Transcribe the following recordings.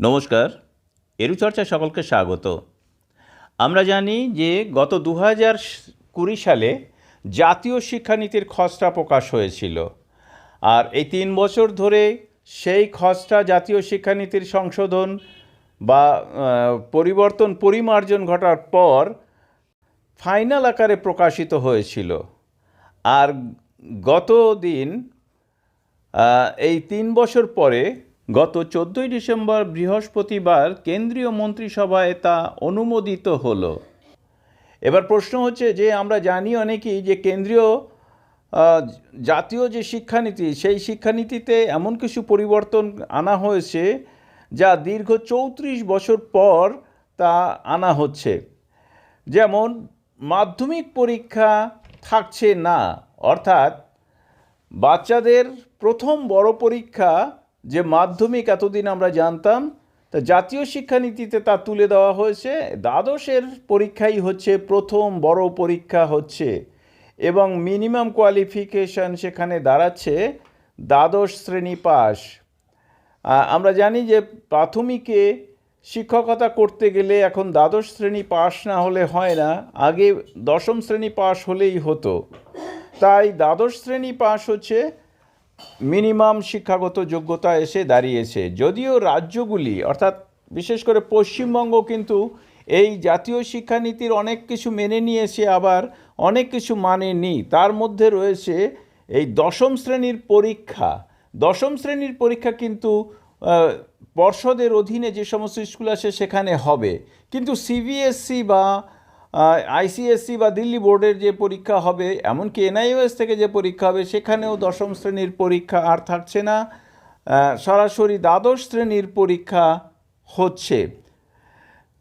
নমস্কার, এরুচর্চায় সকলকে স্বাগত। আমরা জানি যে গত দু হাজার কুড়ি সালে জাতীয় শিক্ষানীতির খসড়া প্রকাশ হয়েছিল আর এই তিন বছর ধরে সেই খসড়া জাতীয় শিক্ষানীতির সংশোধন বা পরিবর্তন, পরিমার্জন ঘটার পর ফাইনাল আকারে প্রকাশিত হয়েছিল। আর গত দিন এই তিন বছর পরে গত চোদ্দোই ডিসেম্বর বৃহস্পতিবার কেন্দ্রীয় মন্ত্রিসভায় তা অনুমোদিত হলো। এবার প্রশ্ন হচ্ছে যে, আমরা জানি অনেকেই যে কেন্দ্রীয় জাতীয় যে শিক্ষানীতি, সেই শিক্ষানীতিতে এমন কিছু পরিবর্তন আনা হয়েছে যা দীর্ঘ চৌত্রিশ বছর পর তা আনা হচ্ছে। যেমন, মাধ্যমিক পরীক্ষা থাকছে না, অর্থাৎ বাচ্চাদের প্রথম বড় পরীক্ষা যে মাধ্যমিক এতদিন আমরা জানতাম, তা জাতীয় শিক্ষানীতিতে তা তুলে দেওয়া হয়েছে। দ্বাদশের পরীক্ষাই হচ্ছে প্রথম বড় পরীক্ষা হচ্ছে এবং মিনিমাম কোয়ালিফিকেশন সেখানে দাঁড়াচ্ছে দ্বাদশ শ্রেণি পাস আমরা জানি যে প্রাথমিকে শিক্ষকতা করতে গেলে এখন দ্বাদশ শ্রেণি পাস না হলে হয় না, আগে দশম শ্রেণি পাস হলেই হতো। তাই দ্বাদশ শ্রেণি পাস হচ্ছে মিনিমাম শিক্ষাগত যোগ্যতা এসে দাঁড়িয়েছে। যদিও রাজ্যগুলি, অর্থাৎ বিশেষ করে পশ্চিমবঙ্গ কিন্তু এই জাতীয় শিক্ষানীতির অনেক কিছু মেনে নিয়েছে, আবার অনেক কিছু মানেনি। তার মধ্যে রয়েছে এই দশম শ্রেণির পরীক্ষা। দশম শ্রেণির পরীক্ষা কিন্তু পর্ষদের অধীনে যে সমস্ত স্কুল আছে সেখানে হবে। কিন্তু সিবিএসসি বা আইসিএসসি বা দিল্লি বোর্ডের যে পরীক্ষা হবে, এমনকি এনআইওএস থেকে যে পরীক্ষা হবে, সেখানেও দশম শ্রেণির পরীক্ষা আর থাকছে না। সরাসরি দ্বাদশ শ্রেণির পরীক্ষা হচ্ছে।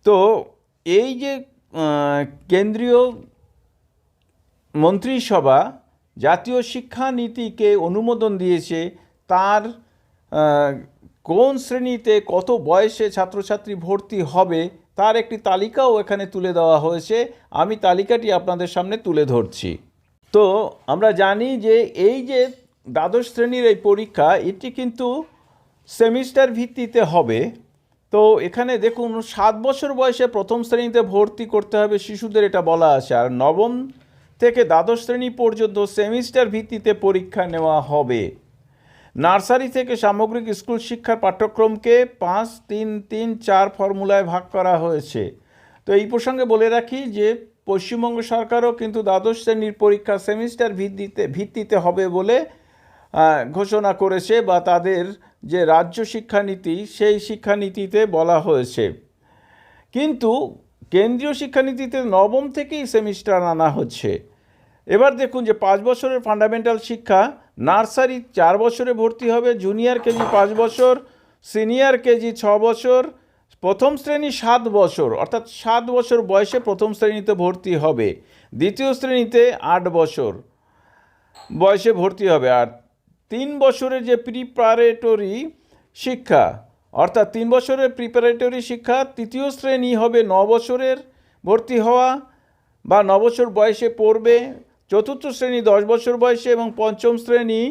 তো এই যে কেন্দ্রীয় মন্ত্রিসভা জাতীয় শিক্ষানীতিকে অনুমোদন দিয়েছে, তার কোন শ্রেণীতে কত বয়সে ছাত্রছাত্রী ভর্তি হবে তার একটি তালিকাও এখানে তুলে দেওয়া হয়েছে। আমি তালিকাটি আপনাদের সামনে তুলে ধরছি। তো আমরা জানি যে এই যে দ্বাদশ শ্রেণির এই পরীক্ষা, এটি কিন্তু সেমিস্টার ভিত্তিতে হবে। তো এখানে দেখুন, সাত বছর বয়সে প্রথম শ্রেণীতে ভর্তি করতে হবে শিশুদের, এটা বলা আছে। আর নবম থেকে দ্বাদশ শ্রেণি পর্যন্ত সেমিস্টার ভিত্তিতে পরীক্ষা নেওয়া হবে। নার্সারি থেকে সামগ্রিক স্কুল শিক্ষার পাঠ্যক্রমকে পাঁচ, তিন তিন, চার ফর্মুলায় ভাগ করা হয়েছে। তো এই প্রসঙ্গে বলে রাখি যে, পশ্চিমবঙ্গ সরকারও কিন্তু দ্বাদশ শ্রেণির পরীক্ষা সেমিস্টার ভিত্তিতে ভিত্তিতে হবে বলে ঘোষণা করেছে বা তাদের যে রাজ্য শিক্ষানীতি, সেই শিক্ষানীতিতে বলা হয়েছে। কিন্তু কেন্দ্রীয় শিক্ষানীতিতে নবম থেকেই সেমিস্টার আনা হচ্ছে। এবার দেখুন যে পাঁচ বছরের ফান্ডামেন্টাল শিক্ষা নার্সারি চার বছরে ভর্তি হবে, জুনিয়র কেজি পাঁচ বছর, সিনিয়র কেজি ছ বছর, প্রথম শ্রেণি সাত বছর, অর্থাৎ সাত বছর বয়সে প্রথম শ্রেণীতে ভর্তি হবে। দ্বিতীয় শ্রেণীতে আট বছর বয়সে ভর্তি হবে। আর তিন বছরের যে প্রিপারেটরি শিক্ষা, অর্থাৎ তিন বছরের প্রিপারেটরি শিক্ষা, তৃতীয় শ্রেণি হবে ন বছরের ভর্তি হওয়া বা ন বছর বয়সে পড়বে। চতুর্থ শ্রেণি দশ বছর বয়সে এবং পঞ্চম শ্রেণি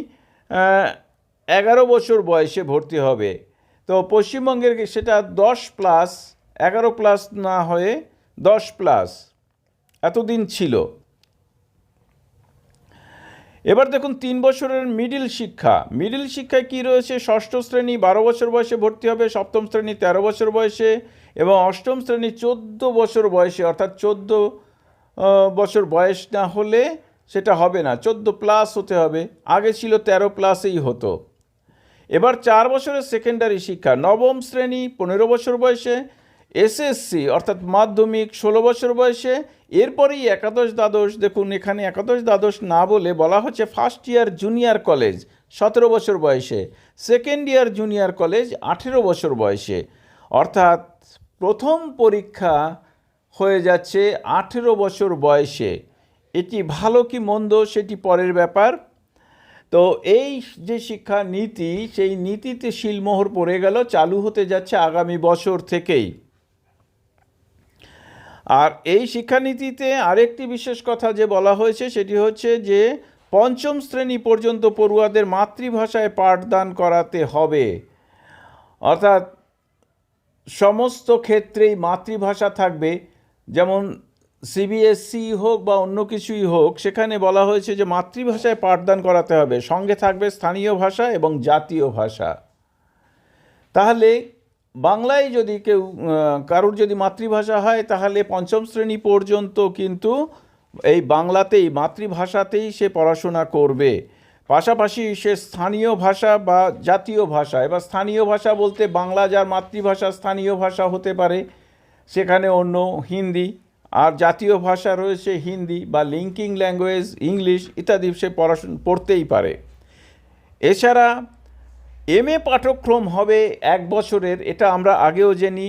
এগারো বছর বয়সে ভর্তি হবে। তো পশ্চিমবঙ্গের সেটা দশ প্লাস, এগারো প্লাস না হয়ে দশ প্লাস এতদিন ছিল। এবার দেখুন তিন বছরের মিডিল শিক্ষা। মিডিল শিক্ষায় কি রয়েছে? ষষ্ঠ শ্রেণি বারো বছর বয়সে ভর্তি হবে, সপ্তম শ্রেণি তেরো বছর বয়সে এবং অষ্টম শ্রেণি চোদ্দ বছর বয়সে, অর্থাৎ চোদ্দ বছর বয়স না হলে সেটা হবে না, চোদ্দ প্লাস হতে হবে। আগে ছিল তেরো প্লাসেই হতো। এবার চার বছরের সেকেন্ডারি শিক্ষা, নবম শ্রেণি, পনেরো বছর বয়সে এসএসসি অর্থাৎ মাধ্যমিক, ষোলো বছর বয়সে। এরপরেই একাদশ দ্বাদশ, দেখুন এখানে একাদশ দ্বাদশ না বলে বলা হচ্ছে ফার্স্ট ইয়ার জুনিয়র কলেজ সতেরো বছর বয়সে। সেকেন্ড ইয়ার জুনিয়র কলেজ আঠেরো বছর বয়সে। অর্থাৎ প্রথম পরীক্ষা হয়ে যাচ্ছে আঠেরো বছর বয়সে। এটি ভালো কি মন্দ সেটি পরের ব্যাপার। তো এই যে শিক্ষা নীতি সেই নীতিতে শিলমোহর পড়ে গেল, চালু হতে যাচ্ছে আগামী বছর থেকেই। আর এই শিক্ষানীতিতে আরেকটি বিশেষ কথা যে বলা হয়েছে, সেটি হচ্ছে যে পঞ্চম শ্রেণি পর্যন্ত পড়ুয়াদের মাতৃভাষায় পাঠদান করাতে হবে। অর্থাৎ সমস্ত ক্ষেত্রেই মাতৃভাষা থাকবে। যেমন সিবিএসসি হোক বা অন্য কিছুই হোক, সেখানে বলা হয়েছে যে মাতৃভাষায় পাঠদান করাতে হবে। সঙ্গে থাকবে স্থানীয় ভাষা এবং জাতীয় ভাষা। তাহলে বাংলায় যদি কেউ কারোর যদি মাতৃভাষা হয়, তাহলে পঞ্চম শ্রেণি পর্যন্ত কিন্তু এই বাংলাতেই, মাতৃভাষাতেই সে পড়াশোনা করবে। পাশাপাশি সে স্থানীয় ভাষা বা জাতীয় ভাষা, এবার স্থানীয় ভাষা বলতে বাংলা যার মাতৃভাষা স্থানীয় ভাষা হতে পারে, সেখানে অন্য হিন্দি আর জাতীয় ভাষা রয়েছে হিন্দি বা লিঙ্কিং ল্যাঙ্গুয়েজ ইংলিশ ইত্যাদি সে পড়াশোনা পড়তেই পারে। এছাড়া এম এ পাঠ্যক্রম হবে এক বছরের, এটা আমরা আগেও জানি।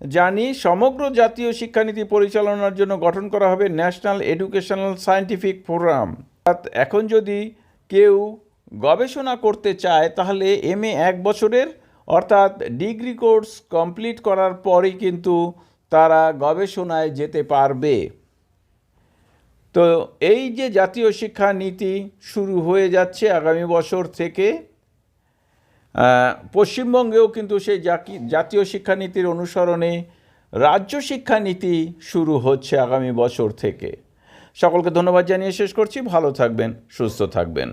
জানি সমগ্র জাতীয় শিক্ষানীতি পরিচালনার জন্য গঠন করা হবে ন্যাশনাল এডুকেশনাল সায়েন্টিফিক ফোরাম এখন যদি কেউ গবেষণা করতে চায়, তাহলে এম এক বছরের, অর্থাৎ ডিগ্রি কোর্স কমপ্লিট করার পরই কিন্তু তারা গবেষণায় যেতে পারবে। তো এই যে জাতীয় শিক্ষা নীতি শুরু হয়ে যাচ্ছে আগামী বছর থেকে পশ্চিমবঙ্গেও কিন্তু সেই জাতীয় শিক্ষানীতির অনুসরণে রাজ্য শিক্ষানীতি শুরু হচ্ছে আগামী বছর থেকে। সকলকে ধন্যবাদ জানিয়ে শেষ করছি। ভালো থাকবেন, সুস্থ থাকবেন।